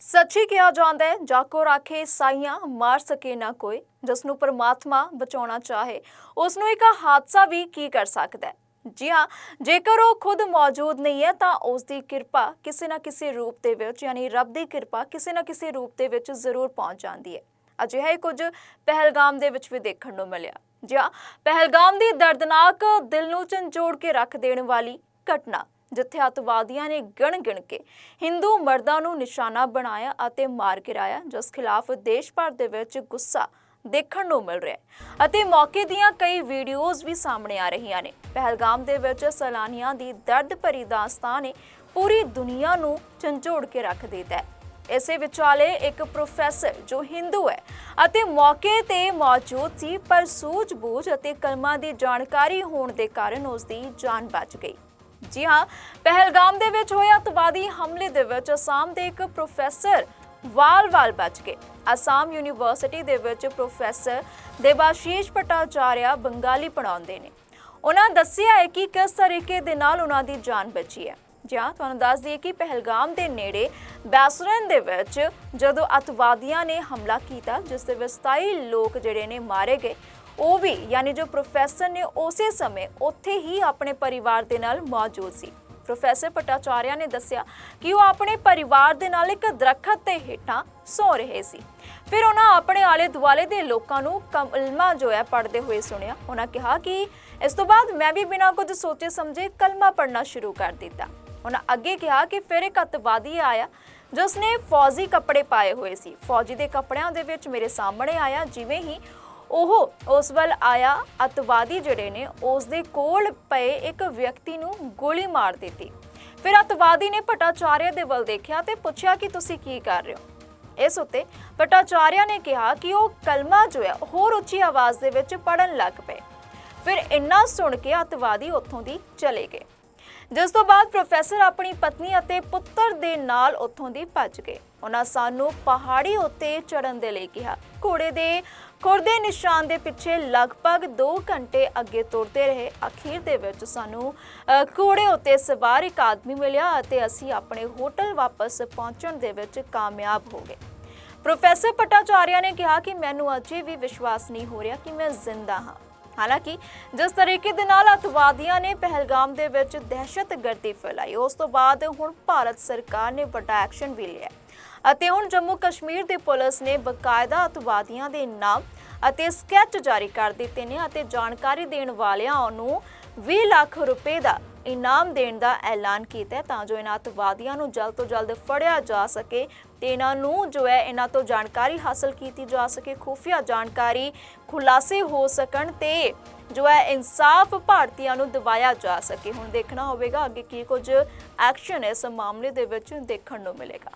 ਸੱਚੀ ਕਿਹਾ ਜਾਂਦਾ ਹੈ, ਜਾਕੋ ਰਾਖੇ ਸਾਈਆਂ ਮਾਰ ਸਕੇ ਨਾ ਕੋਈ ਜਿਸ ਨੂੰ ਪਰਮਾਤਮਾ ਬਚਾਉਣਾ ਚਾਹੇ ਉਸ ਨੂੰ ਇੱਕ ਹਾਦਸਾ ਵੀ ਕੀ ਕਰ ਸਕਦਾ ਹੈ? ਜੀ ਹਾਂ, ਜੇਕਰ ਉਹ ਖੁਦ ਮੌਜੂਦ ਨਹੀਂ ਹੈ, ਤਾਂ ਉਸ ਦੀ ਕਿਰਪਾ ਕਿਸੇ ਨਾ ਕਿਸੇ ਰੂਪ ਦੇ ਵਿੱਚ, ਯਾਨੀ ਰੱਬ ਦੀ ਕਿਰਪਾ ਕਿਸੇ ਨਾ ਕਿਸੇ ਰੂਪ ਦੇ ਵਿੱਚ ਜ਼ਰੂਰ ਪਹੁੰਚ ਜਾਂਦੀ ਹੈ। ਅਜਿਹਾ ਹੀ ਕੁਝ ਪਹਿਲਗਾਮ ਦੇ ਵਿੱਚ ਵੀ ਦੇਖਣ ਨੂੰ ਮਿਲਿਆ। ਜੀ ਹਾਂ, ਪਹਿਲਗਾਮ ਦੀ ਦਰਦਨਾਕ ਦਿਲ ਨੂੰ ਝੰਜੋੜ ਕੇ ਰੱਖ ਦੇਣ ਵਾਲੀ ਘਟਨਾ ਜਿੱਥੇ ਅਤਵਾਦੀਆਂ ਨੇ ਗਿਣ ਗਿਣ ਕੇ ਹਿੰਦੂ ਮਰਦਾਂ ਨੂੰ ਨਿਸ਼ਾਨਾ ਬਣਾਇਆ ਅਤੇ ਮਾਰ ਗਿਰਾਇਆ, ਜਿਸ ਖਿਲਾਫ ਦੇਸ਼ ਭਰ ਦੇ ਵਿੱਚ ਗੁੱਸਾ ਦੇਖਣ ਨੂੰ ਮਿਲ ਰਿਹਾ ਹੈ। ਅਤੇ ਮੌਕੇ ਦੀਆਂ ਕਈ ਵੀਡੀਓਜ਼ ਵੀ ਸਾਹਮਣੇ ਆ ਰਹੀਆਂ ਨੇ। ਪਹਿਲਗਾਮ ਦੇ ਵਿੱਚ ਸੈਲਾਨੀਆਂ ਦੀ ਦਰਦ ਭਰੀ ਦਾਸਤਾਨ ਨੇ ਪੂਰੀ ਦੁਨੀਆ ਨੂੰ ਝੰਜੋੜ ਕੇ ਰੱਖ ਦਿੱਤਾ ਹੈ। ਇਸੇ ਵਿਚਾਲੇ ਇੱਕ ਪ੍ਰੋਫੈਸਰ ਜੋ ਹਿੰਦੂ ਹੈ ਅਤੇ ਮੌਕੇ ਤੇ ਮੌਜੂਦ ਸੀ, ਪਰ ਸੂਝ-ਬੂਝ ਅਤੇ ਕਲਮਾਂ ਦੀ ਜਾਣਕਾਰੀ ਹੋਣ ਦੇ ਕਾਰਨ ਉਸ ਦੀ ਜਾਨ ਬਚ ਗਈ। ਜੀ ਹਾਂ, ਪਹਿਲਗਾਮ ਦੇ ਵਿੱਚ ਹੋਏ ਅਤਵਾਦੀ ਹਮਲੇ ਦੇ ਵਿੱਚ ਅਸਾਮ ਦੇ ਇੱਕ ਪ੍ਰੋਫੈਸਰ ਵਾਲ-ਵਾਲ ਬਚ ਗਏ। ਅਸਾਮ ਯੂਨੀਵਰਸਿਟੀ ਦੇ ਵਿੱਚ ਪ੍ਰੋਫੈਸਰ ਦੇਵਾਸ਼ੀਸ਼ ਭਟਾਚਾਰਿਆ ਬੰਗਾਲੀ ਪੜਾਉਂਦੇ ਨੇ। ਉਹਨਾਂ ਦੱਸਿਆ ਹੈ ਕਿ ਕਿਸ ਤਰੀਕੇ ਦੇ ਨਾਲ ਉਹਨਾਂ ਦੀ ਜਾਨ ਬਚੀ ਹੈ। ਜਾਂ ਤੁਹਾਨੂੰ ਦੱਸ ਦਈਏ ਕਿ ਪਹਿਲਗਾਮ ਦੇ ਨੇੜੇ ਬੈਸਰਨ ਦੇ ਵਿੱਚ ਜਦੋਂ ਅਤਵਾਦੀਆਂ ਨੇ ਹਮਲਾ ਕੀਤਾ, ਜਿਸ ਦੇ ਵਿੱਚ 27 ਲੋਕ ਜਿਹੜੇ ਨੇ ਮਾਰੇ ਗਏ। ਉਹ ਵੀ, ਯਾਨੀ ਜੋ ਪ੍ਰੋਫੈਸਰ ਨੇ ਉਸੇ ਸਮੇਂ ਉੱਥੇ ਹੀ ਆਪਣੇ ਪਰਿਵਾਰ ਦੇ ਨਾਲ ਮੌਜੂਦ ਸੀ। ਪ੍ਰੋਫੈਸਰ ਪਟਾਚਾਰਿਆ ਨੇ ਦੱਸਿਆ ਕਿ ਉਹ ਆਪਣੇ ਪਰਿਵਾਰ ਦੇ ਨਾਲ ਇੱਕ ਦਰਖਤ ਦੇ ਹੇਠਾਂ ਸੌ ਰਹੇ ਸੀ। ਫਿਰ ਉਹਨਾਂ ਆਪਣੇ ਆਲੇ ਦੁਆਲੇ ਦੇ ਲੋਕਾਂ ਨੂੰ ਕਲਮਾ ਜੋ ਹੈ ਪੜ੍ਹਦੇ ਹੋਏ ਸੁਣਿਆ। ਉਹਨਾਂ ਕਿਹਾ ਕਿ ਇਸ ਤੋਂ ਬਾਅਦ ਮੈਂ ਵੀ ਬਿਨਾਂ ਕੁਝ ਸੋਚੇ ਸਮਝੇ ਕਲਮਾ ਪੜ੍ਹਨਾ ਸ਼ੁਰੂ ਕਰ ਦਿੱਤਾ। ਉਹਨਾਂ ਅੱਗੇ ਕਿਹਾ ਕਿ ਫਿਰ ਇੱਕ ਅਤਵਾਦੀ ਆਇਆ ਜਿਸ ਨੇ ਫੌਜੀ ਕੱਪੜੇ ਪਾਏ ਹੋਏ ਸੀ। ਫੌਜੀ ਦੇ ਕੱਪੜਿਆਂ ਦੇ ਵਿੱਚ ਮੇਰੇ ਸਾਹਮਣੇ ਆਇਆ, ਜਿਵੇਂ ਹੀ ਉਹ ਉਸ ਵੱਲ ਆਇਆ, ਅਤਵਾਦੀ ਜਿਹੜੇ ਨੇ ਉਸ ਦੇ ਕੋਲ ਪਏ ਇੱਕ ਵਿਅਕਤੀ ਨੂੰ ਗੋਲੀ ਮਾਰ ਦਿੱਤੀ। ਫਿਰ ਅਤਵਾਦੀ ਨੇ ਭਟਾਚਾਰਿਆ ਦੇ ਵੱਲ ਦੇਖਿਆ ਤੇ ਪੁੱਛਿਆ ਕਿ ਤੁਸੀਂ ਕੀ ਕਰ ਰਹੇ ਹੋ? ਇਸ ਉੱਤੇ ਭਟਾਚਾਰਿਆ ਨੇ ਕਿਹਾ ਕਿ ਉਹ ਕਲਮਾ ਜੋ ਹੈ, ਹੋਰ ਉੱਚੀ ਆਵਾਜ਼ ਦੇ ਵਿੱਚ ਪੜਨ ਲੱਗ ਪਏ। ਫਿਰ ਇੰਨਾ ਸੁਣ ਕੇ ਅਤਵਾਦੀ ਉੱਥੋਂ ਦੀ ਚਲੇ ਗਏ। ਜਿਸ ਤੋਂ ਬਾਅਦ ਪ੍ਰੋਫੈਸਰ ਆਪਣੀ ਪਤਨੀ ਅਤੇ ਪੁੱਤਰ ਦੇ ਨਾਲ ਉੱਥੋਂ ਦੀ ਭੱਜ ਗਏ। ਉਹਨਾਂ ਸਾਨੂੰ ਪਹਾੜੀ ਉੱਤੇ ਚੜਨ ਦੇ ਲਈ ਕਿਹਾ। ਘੋੜੇ ਦੇ ਖੁਰਦੇ ਨਿਸ਼ਾਨ ਦੇ ਪਿੱਛੇ ਲਗਭਗ 2 ਘੰਟੇ ਅੱਗੇ ਤੁਰਦੇ ਰਹੇ। ਅਖੀਰ ਦੇ ਵਿੱਚ ਸਾਨੂੰ ਘੋੜੇ ਉੱਤੇ ਸਵਾਰ ਇੱਕ ਆਦਮੀ ਮਿਲਿਆ ਅਤੇ ਅਸੀਂ ਆਪਣੇ ਹੋਟਲ ਵਾਪਸ ਪਹੁੰਚਣ ਦੇ ਵਿੱਚ ਕਾਮਯਾਬ ਹੋ ਗਏ। ਪ੍ਰੋਫੈਸਰ ਪਟਾਚਾਰਿਆ ਨੇ ਕਿਹਾ ਕਿ ਮੈਨੂੰ ਅਜੇ ਵੀ ਵਿਸ਼ਵਾਸ ਨਹੀਂ ਹੋ ਰਿਹਾ ਕਿ ਮੈਂ ਜ਼ਿੰਦਾ ਹਾਂ। ਹਾਲਾਂਕਿ ਜਿਸ ਤਰੀਕੇ ਦੇ ਨਾਲ ਅਤਵਾਦੀਆਂ ਨੇ ਪਹਿਲਗਾਮ ਦੇ ਵਿੱਚ ਦਹਿਸ਼ਤਗਰਦੀ ਫੈਲਾਈ, ਉਸ ਤੋਂ ਬਾਅਦ ਹੁਣ ਭਾਰਤ ਸਰਕਾਰ ਨੇ ਵੱਡਾ ਐਕਸ਼ਨ ਵੀ ਲਿਆ ਅਤੇ ਹੁਣ ਜੰਮੂ ਕਸ਼ਮੀਰ ਦੀ ਪੁਲਿਸ ਨੇ ਬਕਾਇਦਾ ਅਤਵਾਦੀਆਂ ਦੇ ਨਾਮ ਅਤੇ ਸਕੈਚ ਜਾਰੀ ਕਰ ਦਿੱਤੇ ਨੇ ਅਤੇ ਜਾਣਕਾਰੀ ਦੇਣ ਵਾਲਿਆਂ ਨੂੰ 20 ਲੱਖ ਰੁਪਏ ਦਾ ਇਨਾਮ ਦੇਣ ਦਾ ਐਲਾਨ ਕੀਤਾ ਹੈ ਤਾਂ ਜੋ ਇਹਨਾਂ ਅਤਵਾਦੀਆਂ ਨੂੰ ਜਲਦ ਤੋਂ ਜਲਦ ਫੜਿਆ ਜਾ ਸਕੇ ਤੇ ਇਹਨਾਂ ਨੂੰ ਜੋ ਹੈ ਇਹਨਾਂ ਤੋਂ ਜਾਣਕਾਰੀ ਹਾਸਲ ਕੀਤੀ ਜਾ ਸਕੇ, ਖੁਫੀਆ ਜਾਣਕਾਰੀ ਖੁਲਾਸੇ ਹੋ ਸਕਣ ਤੇ ਜੋ ਹੈ ਇਨਸਾਫ ਭਾਰਤੀਆਂ ਨੂੰ ਦਿਵਾਇਆ ਜਾ ਸਕੇ। ਹੁਣ ਦੇਖਣਾ ਹੋਵੇਗਾ ਅੱਗੇ ਕੀ ਕੁਝ ਐਕਸ਼ਨ ਇਸ ਮਾਮਲੇ ਦੇ ਵਿੱਚ ਦੇਖਣ ਨੂੰ ਮਿਲੇਗਾ।